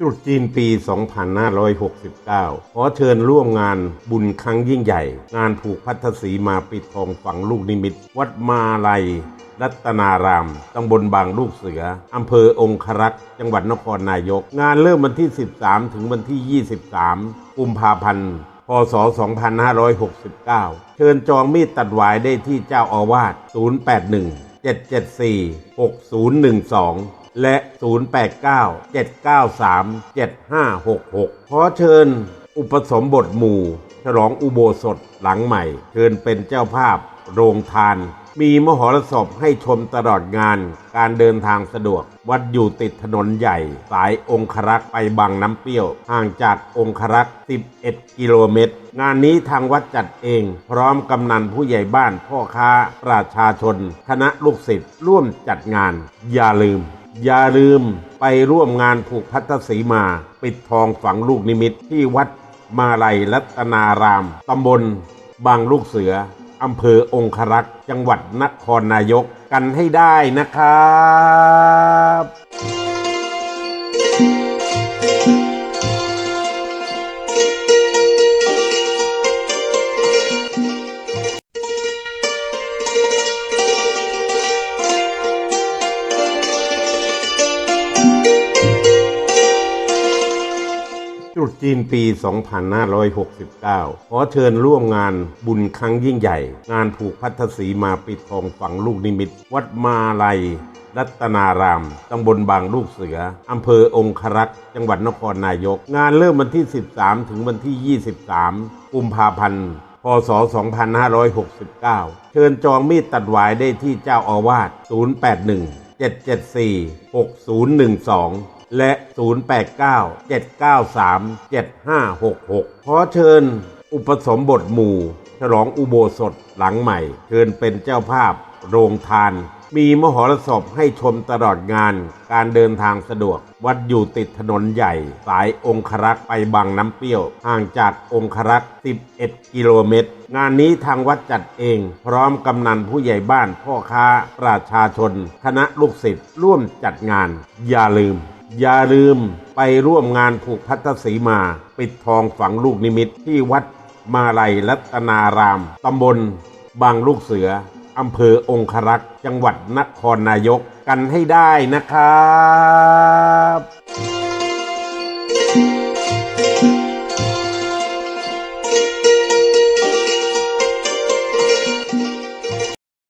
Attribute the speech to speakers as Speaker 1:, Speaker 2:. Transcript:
Speaker 1: จุดจีนปี 2569 ขอเชิญร่วมงานบุญครั้งยิ่งใหญ่ งานผูกพัทธสีมาปิดทองฝังลูกนิมิต วัดมาลัย รัตนาราม ตำบลบางลูกเสือ อำเภอองครักษ์ จังหวัดนครนายก งานเริ่มวันที่ 13 ถึงวันที่ 23 กุมภาพันธ์ พศ 2569 เชิญจองมีดตัดหวายได้ที่เจ้าอาวาส 081 774 6012 และ 089 793 7566 ขอเชิญอุปสมบทหมู่ ฉลองอุโบสถหลังใหม่ เชิญเป็นเจ้าภาพโรงทาน มีมหรสพให้ชมตลอดงาน การเดินทางสะดวก วัดอยู่ติดถนนใหญ่ สายองครักษ์ไปบางน้ำเปรี้ยว ห่างจากองครักษ์ 11 กิโลเมตร งานนี้ทางวัดจัดเอง พร้อมกำนันผู้ใหญ่บ้าน พ่อค้า ประชาชน คณะลูกศิษย์ร่วมจัดงาน อย่าลืม อย่าลืมไปร่วมงานผูกพัทธสีมา ปิดทองฝังลูกนิมิตที่วัดมาลัยรัตนาราม ตำบลบางลูกเสือ อำเภอองครักษ์ จังหวัดนครนายกกันให้ได้นะครับ รุษจีนปี 2569 ขอเชิญร่วมงานบุญครั้งยิ่งใหญ่ งานผูกพัทธสีมาปิดทองฝังลูกนิมิต วัดมาลัย รัตนาราม ตำบลบางลูกเสือ อำเภอองครักษ์ จังหวัดนครนายก งานเริ่มวันที่ 13 ถึงวันที่ 23 กุมภาพันธ์พศ 2569 เชิญจองมีดตัดหวายได้ที่เจ้าอาวาส 081 774 6012 และ 089 793 7566 ขอเชิญอุปสมบทหมู่ ฉลองอุโบสถหลังใหม่ เชิญเป็นเจ้าภาพโรงทาน มีมหรสพให้ชมตลอดงาน การเดินทางสะดวก วัดอยู่ติดถนนใหญ่ สายองครักษ์ไปบางน้ำเปรี้ยว ห่างจากองครักษ์11 กิโลเมตร งานนี้ทางวัดจัดเอง พร้อมกำนันผู้ใหญ่บ้านพ่อค้าประชาชน คณะลูกศิษย์ร่วมจัดงาน อย่าลืม อย่าลืมไปร่วมงานผูกพัทธสีมา ปิดทองฝังลูกนิมิตที่วัดมาลัยรัตนาราม ตำบล บางลูกเสือ อำเภอองครักษ์ จังหวัดนครนายกกันให้ได้นะครับ